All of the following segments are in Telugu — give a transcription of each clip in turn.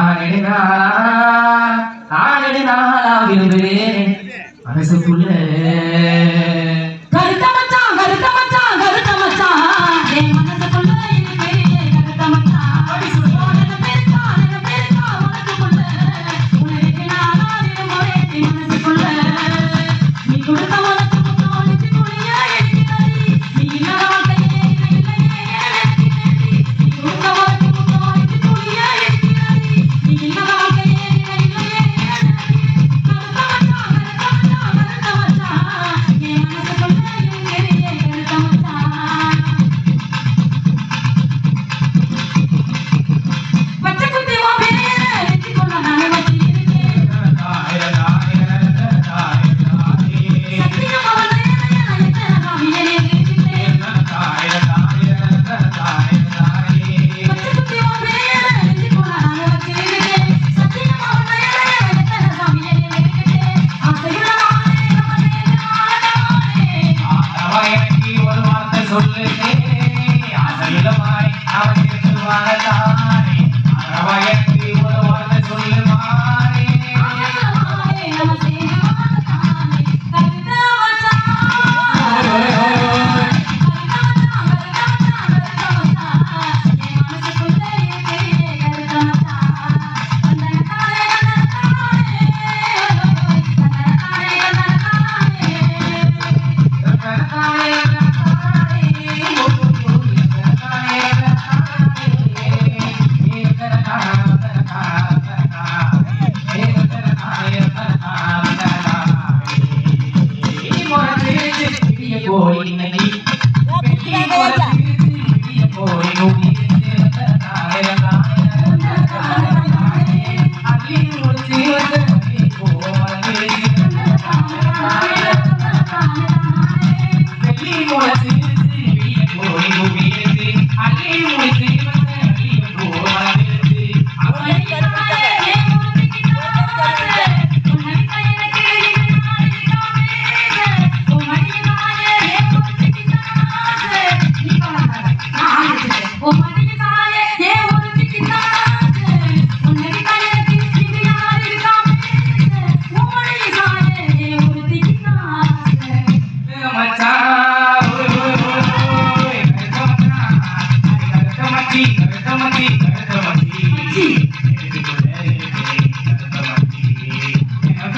நாளினால் நாளடி நாளாக இருந்தேன் மனசுக்குள்ள I'm a little bit. I'm a little bit. I'm a little bit. போல் நினைவு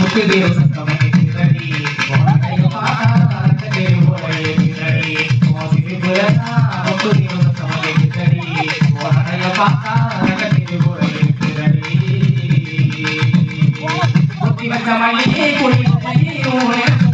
ముఖ్య దేవసం కాబట్టి Thank you.